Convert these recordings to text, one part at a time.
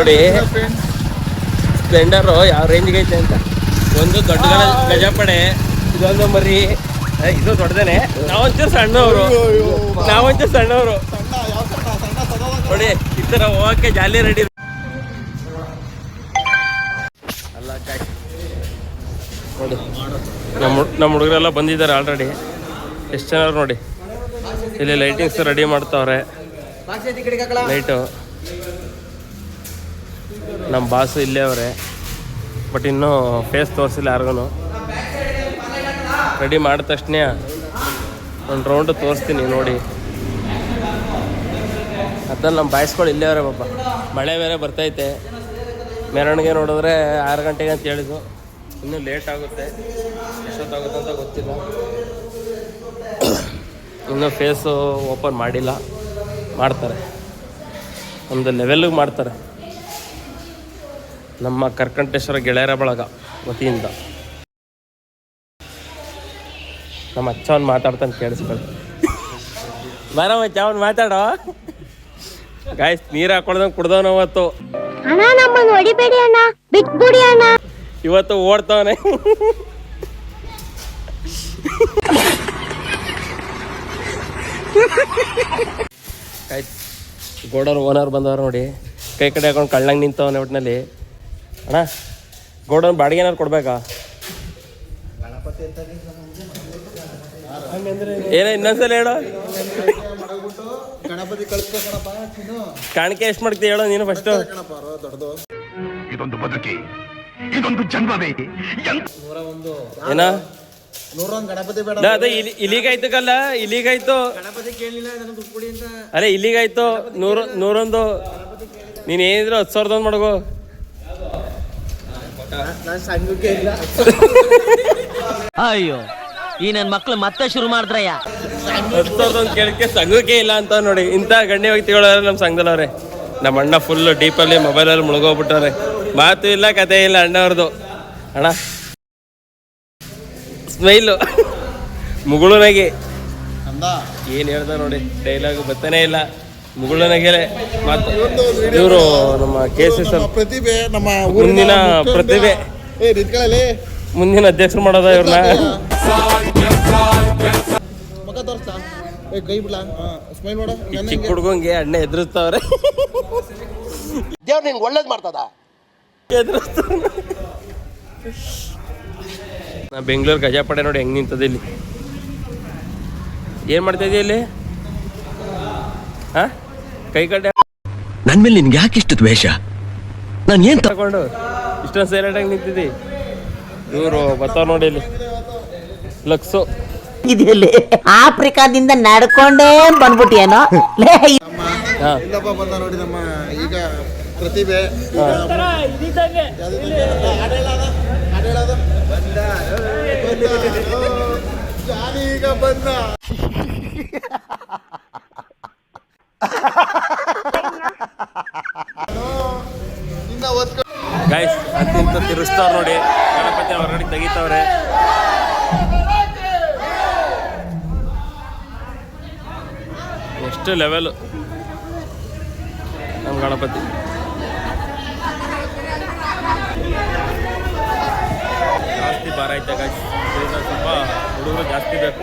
ನೋಡಿ. ಸ್ಪ್ಲೆಂಡರು ಯಾವ ರೇಂಜ್ಗೆ ಐತೆ ಅಂತ. ಒಂದು ದೊಡ್ಡ ಗಜಪಡೆ ಇದೊಂದು ಮರಿ. ಇದು ದೊಡ್ಡದೇನೆ. ನಾವಂಚೂರು ಸಣ್ಣವರು. ನಾವಂಚೂರು ಸಣ್ಣವರು. ನೋಡಿ ಈ ಥರ ಹೋಗಕ್ಕೆ ಜಾಲಿ ರೆಡಿ. ಅಲ್ಲ ನೋಡಿ ನಮ್ಮ ನಮ್ಮ ಹುಡುಗರೆಲ್ಲ ಬಂದಿದ್ದಾರೆ ಆಲ್ರೆಡಿ ಎಷ್ಟು ಜನ ನೋಡಿ. ಇಲ್ಲಿ ಲೈಟಿಂಗ್ಸ್ ರೆಡಿ ಮಾಡ್ತಾವ್ರೆ. ಲೈಟು ನಮ್ಮ ಬಾಸು ಇಲ್ಲೇ ಅವರೇ. ಬಟ್ ಇನ್ನೂ ಫೇಸ್ ತೋರಿಸಿಲ್ಲ ಯಾರಿಗೂ ರೆಡಿ ಮಾಡಿದ ತಕ್ಷಣ ಒಂದು ರೌಂಡ್ ತೋರಿಸ್ತೀನಿ ನೋಡಿ. ಅದ್ರಲ್ಲಿ ನಮ್ಮ ಬಾಯ್ಸ್ಗಳು ಇಲ್ಲೇ ಅವರೇ ಪಾಪ. ಮಳೆ ಬೇರೆ ಬರ್ತೈತೆ. ಮೆರವಣಿಗೆ ನೋಡಿದ್ರೆ ಆರು ಗಂಟೆಗೆ ಅಂತ ಹೇಳಿದ್ದು ಇನ್ನೂ ಲೇಟ್ ಆಗುತ್ತೆ. ಎಷ್ಟೊತ್ತಾಗುತ್ತೆ ಅಂತ ಗೊತ್ತಿಲ್ಲ. ಇನ್ನೂ ಫೇಸು ಓಪನ್ ಮಾಡಿಲ್ಲ. ಮಾಡ್ತಾರೆ. ಒಂದು ಲೆವೆಲ್ಗೆ ಮಾಡ್ತಾರೆ. ನಮ್ಮ ಕರ್ಕಂಟೇಶ್ವರ ಗೆಳೆಯರ ಬಳಗ ವತಿಯಿಂದ. ನಮ್ಮ ಅಚ್ಚವನ್ ಮಾತಾಡ್ತಾನೆ ಕೇಳಿಸ್ಕೊಳ್ಳಿ. ಬರ ಚಾವನ್ ಅವ್ನು ಮಾತಾಡೋ? ಗಾಯ್ಸ್ ನೀರು ಹಾಕೊಳ್ದಂಗೆ ಕುಡ್ದವನ ಅವತ್ತು. ಅಣ್ಣ ನಮ್ಮನ್ನು ಹೊಡಿಬೇಡಿ ಅಣ್ಣ ಬಿಟ್ಬಿಡಿ ಅಣ್ಣ. ಇವತ್ತು ಓಡ್ತವನೆ. ಆಯ್ತು ಗೋಡೋರ್ ಓನರ್ ಬಂದವ್ರು ನೋಡಿ ಕೈ ಕಡೆ ಹಾಕೊಂಡು ಕಳ್ಳಂಗೆ ನಿಂತವನೆ ಒಟ್ಟಿನಲ್ಲಿ ಅಣ್ಣ ಗೋಡನ್ ಬಾಡಿಗೆ ಏನಾರು ಕೊಡ್ಬೇಕಾ? ಏನ ಇನ್ನೊಂದ್ಸಲ ಹೇಳು. ಕಾಣಿಕೆ ಎಷ್ಟು ಮಾಡ್ತೀಯ ಹೇಳೋ ನೀನು ಫಸ್ಟ್ ಇದೊಂದು ಬದುಕಿ ಇದೊಂದು ಜನ್ಮವೇ. ಏನ? ನೂರೊಂದು ಗಣಪತಿ ಬೇಡ ಅದೇ ಇಲ್ಲಿ ಇಲ್ಲಿಗಾಯ್ತು. ಅರೆ ಇಲ್ಲಿಗಾಯ್ತು. ನೂರು ನೂರೊಂದು. ನೀನ್ ಏನಿದ್ರು ಹತ್ತು ಸಾವಿರದ ಒಂದು ಮಾಡಗು ನಾನು ಸಂಘಕ್ಕೆ ಇಲ್ಲ ಅಯ್ಯೋ ಈ ನನ್ ಮಕ್ಳು ಮತ್ತೆ ಶುರು ಮಾಡಿದ್ರಯ್ಯ. ಹತ್ತೊಂದು ಕೇಳಕ್ಕೆ ಸಂಘಕ್ಕೆ ಇಲ್ಲ ಅಂತ ನೋಡಿ ಇಂಥ ಗಣ್ಯ ವ್ಯಕ್ತಿಗಳು ನಮ್ಮ ಸಂಘದಲ್ಲವ್ರೆ ನಮ್ಮ ಅಣ್ಣ ಫುಲ್ ಡೀಪಲ್ಲಿ ಮೊಬೈಲಲ್ಲಿ ಮುಳುಗೋಗ್ಬಿಟ್ಟವ್ರೆ. ಮಾತು ಇಲ್ಲ ಕತೆ ಇಲ್ಲ ಅಣ್ಣವ್ರದ್ದು ಅಣ್ಣ. ಸ್ಮೈಲು. ಮುಗುಳುನಾಗಿ ಅಂದ ಏನು ಹೇಳ್ದ ನೋಡಿ ಡೈಲಾಗ್ ಬರ್ತಾನೆ ಇಲ್ಲ. ಮುಗುಳುನಾಗೆಲೆ ಮಾತು ಇವರು ನಮ್ಮ ಕೆ ಸಿ ಎಸ್ ಸರ್ ಪ್ರತಿಭೆ ನಮ್ಮ ಮುಂದಿನ ಪ್ರತಿಭೆ. ಮುಂದಿನ ಅಧ್ಯಕ್ಷರು ಮಾಡೋದ ಇವ್ರನ್ನ. ಚಿಕ್ಕ ಹುಡುಗಂಗೆ ಅಣ್ಣ ಎದುರಿಸ್ತಾವ್ರೆ. ದೇವ್ರು ನಿನ್ಗೆ ಒಳ್ಳೇದು ಮಾಡ್ತದ? ನಾ ಬೆಂಗಳೂರು ಗಜಾಪಡೆ ನೋಡಿ ಹೆಂಗ್ ನಿಂತದೆ ಇಲ್ಲಿ. ಏನ್ ಮಾಡ್ತಾ ಇದೀಯ ಇಲ್ಲಿ? ಕೈ ಕಡ್ಡೆ ನನ್ ಮೇಲೆ ನಿನ್ಗೆ ಯಾಕೆ ಇಷ್ಟು ದ್ವೇಷ ನಾನು ಏನ್ ತಗೊಂಡು ಇಷ್ಟೊಂದು ಸೈಲೆಂಟ್ ಆಗಿ ನಿಂತಿದ್ದಿ ಇವರು ಬರ್ತಾವ ನೋಡಿ ಇಲ್ಲಿ ಲಕ್ಸು ಇದೆಯಲ್ಲಿ ಆಫ್ರಿಕಾದಿಂದ ನಡ್ಕೊಂಡೇ ಬಂದ್ಬಿಟ್ಟಿಯೇನೋ ಇಲ್ಲಪ್ಪ ಬಂದ ನೋಡಿ ನಮ್ಮ ಈಗ ಪ್ರತಿಭೆ ಈಗ? ಬಂದ ಗೈಸ್ ಅತ್ಯಂತ ತಿರುಸ್ತಾವ್ರ ನೋಡಿ. ಗಣಪತಿ ಹೊರಗಡೆ ತೆಗಿತಾವ್ರೆ. ಎಷ್ಟು ಲೆವೆಲ್ ನಮ್ಮ ಗಣಪತಿ. ಜಾಸ್ತಿ ಭಾರ ಐತೆ ಗೈಸ್ ಸ್ವಲ್ಪ ಹುಡುಗರು ಜಾಸ್ತಿ ಬೇಕು.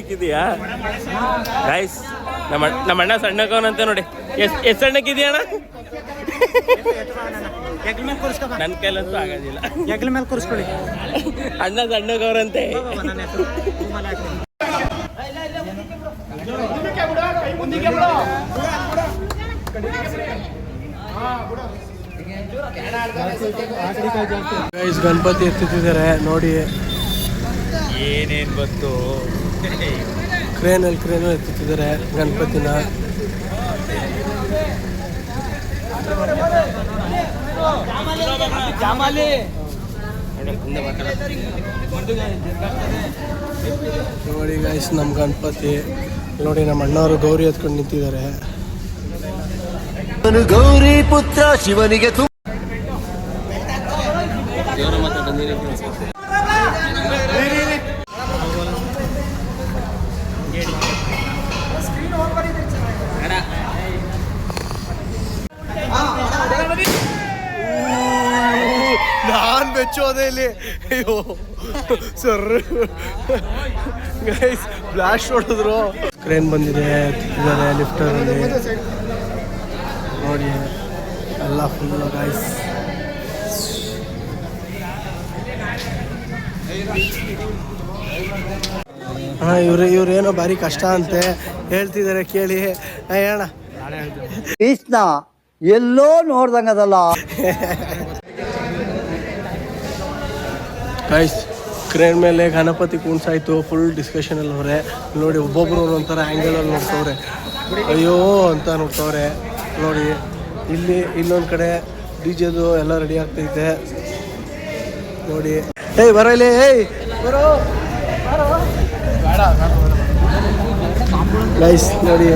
ಸಣ್ಣಕ್ಕಿದೀಯಾ? ಗಾಯ್ಸ್ ನಮ್ಮ ಅಣ್ಣ- ನಮ್ಮ ಅಣ್ಣ ಸಣ್ಣಕ್ಕವನಂತೆ ನೋಡಿ. ಎಷ್ಟು ಎಷ್ಟು ಇದೆಯಾ ಅಣ್ಣ ನನ್ನ ಕೈಲಂತೂ ಆಗೋದಿಲ್ಲ. ಹೆಗ್ಲ ಮೇಲೆ ಕೂರಿಸ್ಕೊಳ್ಳಿ. ಅಣ್ಣ ಸಣ್ಣಕ್ಕವರಂತೆ. ಗೈಸ್ ಗಣಪತಿ ಎತ್ತಿದ್ದಾರೆ ನೋಡಿ. ಏನೇನ್ ಗೊತ್ತು? ಕ್ರೇನಲ್ಲಿ ಕ್ರೇನಲ್ಲಿ ಎತ್ತುತ್ತಿದ್ದಾರೆ ಗಣಪತಿನ. ನೋಡಿ ಗೈಸ್ ನಮ್ಮ ಗಣಪತಿ. ನೋಡಿ ನಮ್ಮ ಅಣ್ಣವರು ಗೌರಿ ಎತ್ಕೊಂಡು ನಿಂತಿದ್ದಾರೆ. ಗೌರಿ ಪುತ್ರ ಶಿವನಿಗೆ ಬೆಚ್ಚೋದೆ ಇಲ್ಲಿ ಅಯ್ಯೋ ಸರ್ ಗೈಸ್ ಬ್ಲಾಶ್ ಹೊಡೆದ್ರು ಕ್ರೇನ್ ಬಂದಿದೆ ಇದ್ದಾರೆ ಲಿಫ್ಟಲ್ಲಿ ನೋಡಿ ಎಲ್ಲ ಫುಲ್ ಗೈಸ್ ಹಾ ಇವ್ರು ಇವ್ರು ಏನೋ ಭಾರಿ ಕಷ್ಟ ಅಂತೆ. ಹೇಳ್ತಿದ್ದಾರೆ ಕೇಳಿ. ಹೇಳ ಹೇಳೋಣ ಕೃಷ್ಣ ಎಲ್ಲೋ ನೋಡ್ದಂಗದಲ್ಲ. ಗೈಸ್ ಕ್ರೇನ್ ಮೇಲೆ ಗಣಪತಿ ಕೂಣ್ಸಾಯ್ತು ಫುಲ್ ಡಿಸ್ಕಷನಲ್ಲಿ ಅವ್ರೆ. ನೋಡಿ ಒಬ್ಬೊಬ್ರು ಒಂಥರ ಆ್ಯಂಗಲಲ್ಲಿ ನೋಡ್ತವ್ರೆ ಅಯ್ಯೋ ಅಂತ ನೋಡ್ತವ್ರೆ ನೋಡಿ, ಇಲ್ಲಿ ಇನ್ನೊಂದು ಕಡೆ ಡಿ ಜೆದು ಎಲ್ಲ ರೆಡಿ ಆಗ್ತೈತೆ ನೋಡಿ. ಏಯ್, ಬರೋ ಇಲ್ಲಿ, ಏಯ್. ಬರೋ. ಗೈಸ್ ನೋಡಿ,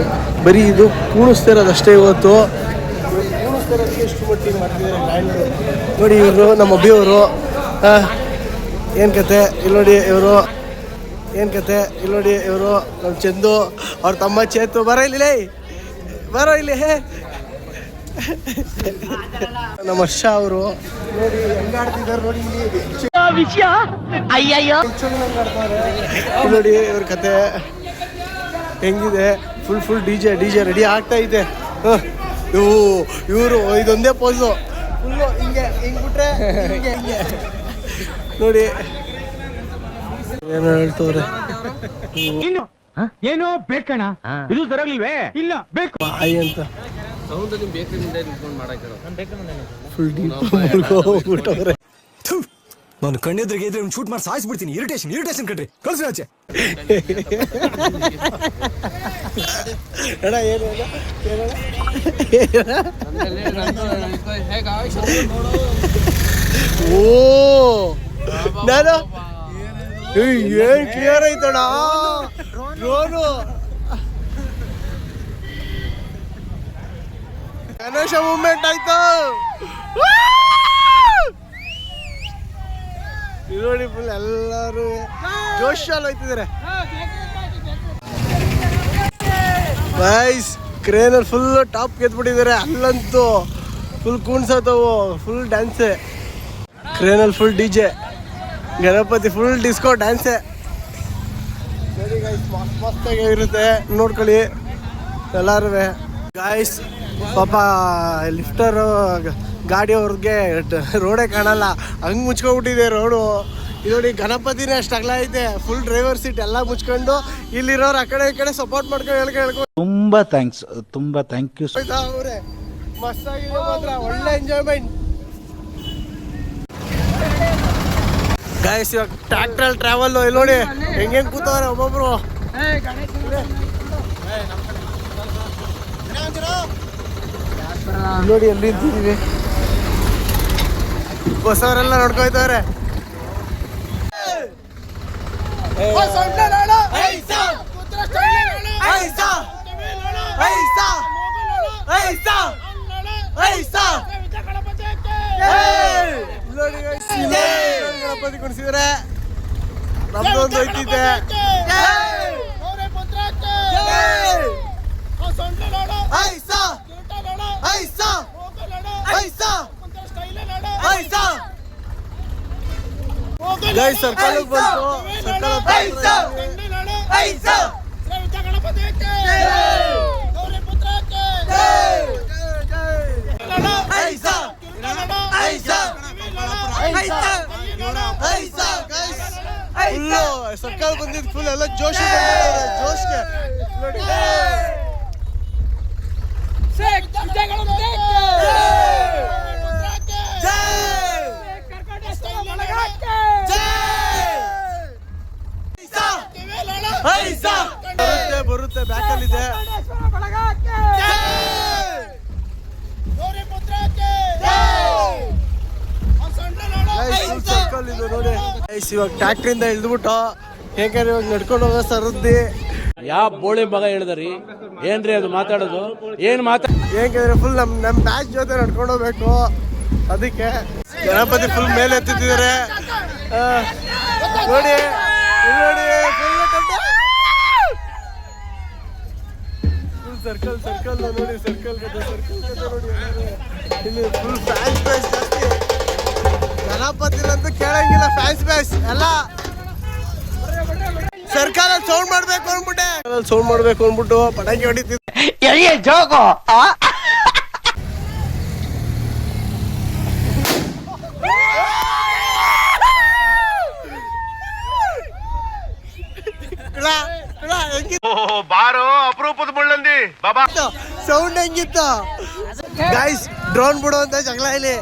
ಬರೀ ಇದು ಕೂಣಿಸ್ತಿರೋದಷ್ಟೇ ಇವತ್ತು. ನೋಡಿ, ಇವರು ನಮ್ಮ ಅಬ್ಬಿಯವರು ಏನು ಕತೆ? ಇಲ್ಲಿ ನೋಡಿ ಇವರು. ಏನು ಕತೆ? ಇಲ್ಲಿ ನೋಡಿ ಇವರು. ನಮ್ಮ ಚಂದು. ಅವ್ರ ತಮ್ಮ ಚೇತು ಬರೋ ಇಲ್ಲಿ. ಬರೋ ಇಲ್ಲಿ. ನಮ್ಮ ಹರ್ಷ ಅವರು. ನೋಡಿ ಹೆಂಗಾಡ್ತಿದ್ದಾರೆ ನೋಡಿ ಇಲ್ಲಿ. ಇಲ್ಲಿ ನೋಡಿ ಇವ್ರ ಕತೆ. ಹೆಂಗಿದೆ? Full full D J D J ready ಆಗ್ತಾ ಇದೆ. ಇವು ಇವರು ಇದೊಂದೇ ಪೋಸು ಫುಲ್ಲು ಹಿಂಗೆ ಹಿಂಗೆ ಬಿಟ್ರೆ ಹಿಂಗೆ ಹಿಂಗೆ. ನೋಡಿ. ಏನೋ ಹೇಳ್ತವ್ರೆ? ಏನು ಬೇಕಣ್ಣ. ಇದು ಸರಿಯಾಗಿಲ್ವೇ ಇಲ್ಲ ಬೇಕು. ಬಾಯಿ ಅಂತ. ಫುಲ್ ಡೀಪ್ ನಾನು ಕಣ್ಣೆದ್ರಿಗೆ ಇದ್ರೆ ಶೂಟ್ ಮಾಡಿ ಸಾಯಿಸ್ಬಿಡ್ತೀನಿ. ಇರಿಟೇಷನ್ ಇರಿಟೇಷನ್ ಕಣ್ರಿ. ಕಳ್ಸಿ ಆಚೆ. ಏನು? ಓ. ನಾನು? ಏನ್ ಕ್ಲಿಯರ್ ಐತಣ ಡ್ರೋನು. ಗಣೇಶ ಮೂಮೆಂಟ್ ಆಯ್ತು. ನೋಡಿ ಫುಲ್ ಎಲ್ಲರೂ ಜೋಶಲ್ಲಿ ಹೋಯ್ತಿದ್ದಾರೆ. ಬೈಸ್ ಕ್ರೇನಲ್ಲಿ ಫುಲ್ ಟಾಪ್ ಗೆದ್ಬಿಟ್ಟಿದ್ದಾರೆ, ಅಲ್ಲಂತೂ ಫುಲ್ ಕೂಣ್ಸತ್ತವು ಫುಲ್ ಡ್ಯಾನ್ಸೆ ಕ್ರೇನಲ್ಲಿ full D J Ganapati full disco ಡ್ಯಾನ್ಸೆ ಮಸ್ತಾಗಿ ಇರುತ್ತೆ ನೋಡ್ಕೊಳ್ಳಿ. ಎಲ್ಲರೂ ಗಾಯ್ಸ್ ಪಾಪ ಲಿಫ್ಟರ್ ಗಾಡಿಯವ್ರಿಗೆ ರೋಡೇ ಕಾಣಲ್ಲ. ಹಂಗೆ ಮುಚ್ಕೊಂಡ್ಬಿಟ್ಟಿದೆ ರೋಡು ಇದು ನೋಡಿ ಗಣಪತಿನೇ ಅಷ್ಟು ಅಗಲ ಐತೆ ಫುಲ್ ಡ್ರೈವರ್ ಸೀಟ್ ಎಲ್ಲ ಮುಚ್ಕೊಂಡು ಇಲ್ಲಿರೋರು ಆ ಕಡೆ ಈ ಕಡೆ ಸಪೋರ್ಟ್ ಮಾಡ್ಕೊಂಡು ಹೇಳ್ಕೊ ಹೇಳ್ಕೊ. ತುಂಬಾ ಥ್ಯಾಂಕ್ಸ್ ತುಂಬಾ ಥ್ಯಾಂಕ್ ಯು ಮಸ್ತಾಗಿದೆ ಮಾತ್ರ. ಒಳ್ಳೆ ಎಂಜಾಯ್ಮೆಂಟ್ ಗಾಯಸ್ ಇವಾಗ ಟ್ರ್ಯಾಕ್ಟರ್ ಟ್ರಾವೆಲ್ ಇಲ್ಲಿ ನೋಡಿ. ಹೆಂಗೆ ಕೂತವ್ರೆ ಒಬ್ಬೊಬ್ರು. ನೋಡಿ ಎಲ್ಲಿ ಇದ್ದೀವಿ ಹೊಸವರೆಲ್ಲ ನೋಡ್ಕೊಯ್ತವ್ರೆ ನೋಡಿ ಗಣಪತಿ ಕುಣಿಸಿದ್ರೆ ನಮ್ದೊಂದು ಐತಿದೆ ಸರ್ಕಲ್ ಬಂತು. ಸರ್ಕಲ್ ಸರ್ಕಲ್ ಬಂದಿದ್ದು ಫುಲ್ ಎಲ್ಲ ಜೋಶ್ ಜೋಶ್ಗೆ. ನೋಡಿ ಬರುತ್ತೆ ಬರುತ್ತೆ ಬ್ಯಾಕಲ್ಲಿದೆ ಸರ್ಕಲ್ ಇದು. ನೋಡಿ. ಇವಾಗ ಟ್ಯಾಕ್ಟ್ರಿಂದ ಇಳಿದ್ಬಿಟ್ಟು ಹೇಗಾರೆ ಇವಾಗ ನಡ್ಕೊಂಡು ಹೋಗೋ ಸರದ್ದಿ? ಯಾವ ಬೋಳಿ ಮಗ ಹೇಳಿದ್ರಿ. ಏನ್ರಿ ಅದು ಮಾತಾಡೋದು? ಏನ್ ಮಾತಾ ಹೇಗಿದ್ರೆ ಫುಲ್ ನಮ್ ನಮ್ ಬ್ಯಾಚ್ ಜೊತೆ ನಡ್ಕೊಂಡು ಹೋಗ್ಬೇಕು. ಅದಕ್ಕೆ ಗಣಪತಿ ಫುಲ್ ಮೇಲೆ ಎತ್ತಿದ್ದಾರೆ. ನೋಡಿ ನೋಡಿ ಸರ್ಕಲ್ ಸರ್ಕಲ್ ನೋಡಿ ಸರ್ಕಲ್ ಸರ್ಕಲ್ ನೋಡಿ ಇಲ್ಲಿ ಫುಲ್ ಫ್ಯಾನ್ಸ್ ಜಾಸ್ತಿ. ಗಣಪತಿಲಂತೂ ಕೇಳಂಗಿಲ್ಲ ಫ್ಯಾನ್ಸ್ ಬ್ಯಾಸ್ ಎಲ್ಲ ಸರ್ಕಾರ ಸೌಂಡ್ ಮಾಡ್ಬೇಕು ಅಂದ್ಬಿಟ್ಟೆ. ಸೌಂಡ್ ಮಾಡ್ಬೇಕು ಅಂದ್ಬಿಟ್ಟು ಪಟಾಕಿ ಹೊಡಿತಿದ್ದೆ. ಬಾರೋ ಅಪರೂಪದ ಮುಳ್ಳಂದಿ. ಬಾಬಾ. ಸೌಂಡ್ ಹೆಂಗಿತ್ತು? ಗೈಸ್ ಡ್ರೋನ್ ಬಿಡು ಅಂತ ಜಗಳ ಇಲ್ಲಿ.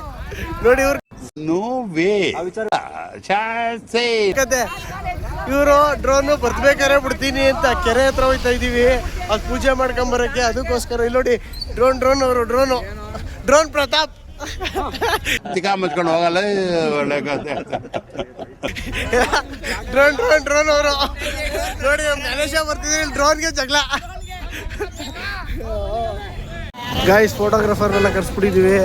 ನೋಡಿ ಇವ್ರ ನೋ ವೇ. ಇವರು ಡ್ರೋನ್ ಬರ್ತಬೇಕಾರೆ ಬಿಡ್ತೀನಿ ಅಂತ ಕೆರೆ ಹತ್ರ ಹೋಯ್ತಾ ಇದೀವಿ. ಅದು ಪೂಜೆ ಮಾಡ್ಕೊಂಬರಕ್ಕೆ ಅದಕ್ಕೋಸ್ಕರ. ಇಲ್ಲಿ ನೋಡಿ ಡ್ರೋನ್ ಡ್ರೋನ್ ಅವರು ಡ್ರೋನು ಡ್ರೋನ್ ಪ್ರತಾಪ್. ಚಿಕಾ ಮುಚ್ಕೊಂಡು ಹೋಗಲ್ಲ ಒಳ್ಳೆ ಡ್ರೋನ್ ಡ್ರೋನ್ ಡ್ರೋನ್ ಅವರು. ನೋಡಿ ಗಣೇಶ ಬರ್ತಿದ್ರಿ ಡ್ರೋನ್ಗೆ ಜಗಳ. ಗಾಯ್ಸ್ ಫೋಟೋಗ್ರಾಫರ್ ಎಲ್ಲ ಕರ್ಸ್ಬಿಟ್ಟಿದೀವಿ.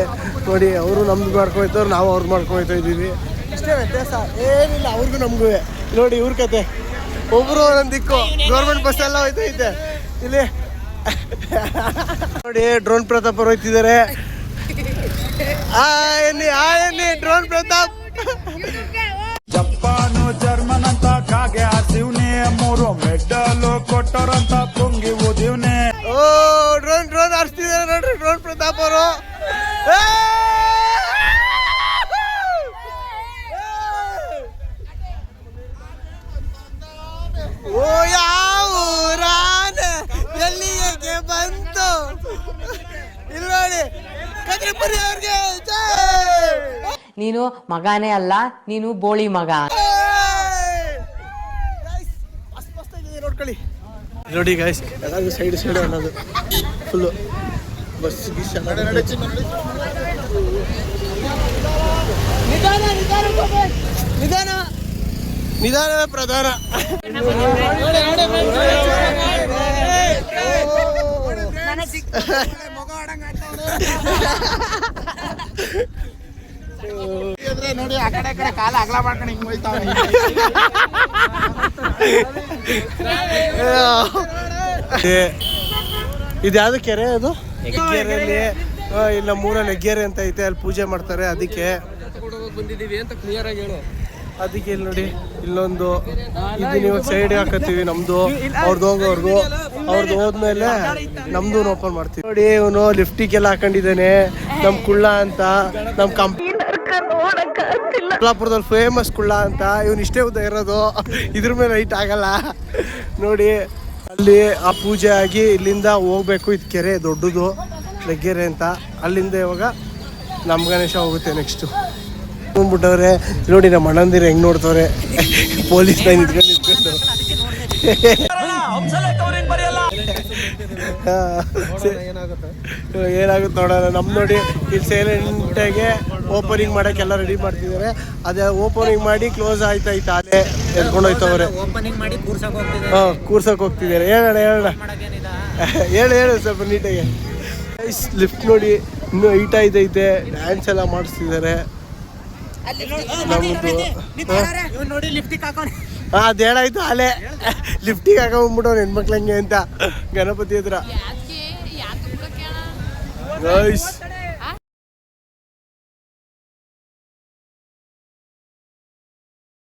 ನೋಡಿ, ಅವರು ನಮ್ದು ಮಾಡ್ಕೊಯ್ತವ್ರು ನಾವು ಅವ್ರು ಮಾಡ್ಕೊಯ್ತಾ ಇದೀವಿ ಇಷ್ಟೇ ವ್ಯತ್ಯಾಸ, ಏನಿಲ್ಲ ಅವ್ರಿಗೂ ನಮಗೂ ನೋಡಿ, ಇವ್ರ ಕತೆ. ಒಬ್ರು ಒಂದೊಂದು ದಿಕ್ಕು ಗೌರ್ಮೆಂಟ್ ಬಸ್ ಎಲ್ಲ ಹೋಯ್ತಾ ಐತೆ ಇಲ್ಲಿ. ನೋಡಿ, ಡ್ರೋನ್ ಪ್ರತಾಪ್ ಅವ್ರು ಹೋಯ್ತಿದ್ದಾರೆ. ಆ ಎನ್ನಿ ಆ ಎನ್ನಿ ಡ್ರೋನ್ ಪ್ರತಾಪ್. ಜಪಾನು ಜರ್ಮನ್ ಅಂತ ಕಾಗೆ ಹಾಸಿವ್ನೆ ಮೂರು ಮೆಡಲು ಕೊಟ್ಟರಂತ ಓ ಯಾವ ಊರಾನ ಎಲ್ಲಿಗೆ ಬಂತು? ಇಲ್ಲಿ ನೋಡಿ ಕದ್ರಿಪುರಿ ಅವ್ರಿಗೆ. ಜೈ! ನೀನು ಮಗನೇ ಅಲ್ಲ ನೀನು ಬೋಳಿ ಮಗ. ನೋಡ್ಕೊಳ್ಳಿ. ನೋಡಿ ಗಾಯ್ಸ್ ಎಲ್ಲರಿಗೂ ಸೈಡ್ ಸೈಡ್ ಅನ್ನೋದು. ಫುಲ್ಲು ಬಸ್ ಗಿಸ್ ನಿಧಾನ ನಿಧಾನ ನಿಧಾನ. ನಿಧಾನವೇ ಪ್ರಧಾನ. ನೋಡಿ ಆ ಕಡೆ ಈ ಕಡೆ ಕಾಲ ಅಗಲ ಮಾಡ್ಕೊಂಡು ಹಿಂಗ್ ಹೋಯ್ತಾವ ಇದು ಯಾವ್ದು ಕೆರೆ ಅದು? ಕೆರೆಯಲ್ಲಿ ಇಲ್ಲ ನಮ್ಮೂರಲ್ಲಿ ಹೆಗ್ಗೆರೆ ಅಂತ ಐತೆ, ಅಲ್ಲಿ ಪೂಜೆ ಮಾಡ್ತಾರೆ, ಅದಕ್ಕೆ. ಬಂದಿದ್ದೀವಿ ಅಂತ ಕ್ಲಿಯರ್ ಆಗಿ ಹೇಳು ಅದಕ್ಕೆ ಇಲ್ಲಿ ನೋಡಿ, ಇಲ್ಲೊಂದು ಇದು ಇವಾಗ ಸೈಡ್ ಹಾಕತ್ತೀವಿ ನಮ್ದು ಅವ್ರದ್ದು ಹೋಗೋರ್ಗು ಅವ್ರದ್ದು ಹೋದ್ಮೇಲೆ ನಮ್ದು ಓಪನ್ ಮಾಡ್ತೀವಿ. ನೋಡಿ, ಇವನು ಲಿಫ್ಟಿಗೆಲ್ಲ ಹಾಕೊಂಡಿದ್ದಾನೆ, ನಮ್ ಕುಳ್ಳ ಅಂತ, ನಮ್ ಕಂಪ್ ಕೊಲ್ಲಾಪುರದಲ್ಲಿ ಫೇಮಸ್ ಕುಳ್ಳ ಅಂತ, ಇವನ್ ಇಷ್ಟೇ ಉದ್ದ ಇರೋದು, ಇದ್ರ ಮೇಲೆ ಐಟ್ ಆಗಲ್ಲ. ನೋಡಿ ಅಲ್ಲಿ ಆ ಪೂಜೆ ಆಗಿ ಇಲ್ಲಿಂದ ಹೋಗ್ಬೇಕು ಇದು ಕೆರೆ, ದೊಡ್ಡದು ಲಗ್ಗೆರೆ ಅಂತ. ಅಲ್ಲಿಂದ ಇವಾಗ ನಮ್ಮ ಗಣೇಶ ಹೋಗುತ್ತೆ ನೆಕ್ಸ್ಟು ಬಂದ್ಬಿಟ್ಟವ್ರೆ, ನೋಡಿ ನಮ್ಮ ಅಣ್ಣಂದಿರ ಹೆಂಗ್ ನೋಡ್ತವ್ರೆ. ಪೊಲೀಸ್ ಲೈನ್ ಇಟ್ಕೊಂಡು ಏನಾಗುತ್ತೆ ನೋಡೋಣ. ನಮ್ ನೋಡಿ ಇಲ್ಲಿ ಸೈಲೆಂಟಾಗೆ ಓಪನಿಂಗ್ ಮಾಡಕ್ಕೆ ಎಲ್ಲ ರೆಡಿ ಮಾಡ್ತಿದ್ದಾರೆ. ಅದೇ ಓಪನಿಂಗ್ ಮಾಡಿ ಕ್ಲೋಸ್ ಆಯ್ತಾ ಐತೆ ಅಲ್ಲೇ ಎತ್ಕೊಂಡು ಹೋಯ್ತವ್ರೆ. ಓಪನಿಂಗ್ ಮಾಡಿ ಕೂರ್ಸಕ್ ಹೋಗ್ತಿದ್ದಾರೆ. ಹಾ ಕೂರ್ಸಕ್ ಹೋಗ್ತಿದ್ದಾರೆ. ಹೇಳೋಣ ಹೇಳೋಣ ಹೇಳು ಹೇಳು ಸ್ವಲ್ಪ ನೀಟಾಗಿ. ಲಿಫ್ಟ್ ನೋಡಿ ಇನ್ನೂ ಹೈಟ್ ಆಯ್ತೈತೆ ಡ್ಯಾನ್ಸ್ ಎಲ್ಲ ಮಾಡಿಸ್ತಿದ್ದಾರೆ. ಹಾ? ಅದ್ ಹೇಳಾಯ್ತು ಅಲ್ಲೇ ಲಿಫ್ಟಿಗೆ ಹಾಕೊಂಡ್ಬಿಟ್ಟು ಹೆಣ್ಮಕ್ಳಂಗೆ ಅಂತ ಗಣಪತಿ ಹತ್ರ. ಗೈಸ್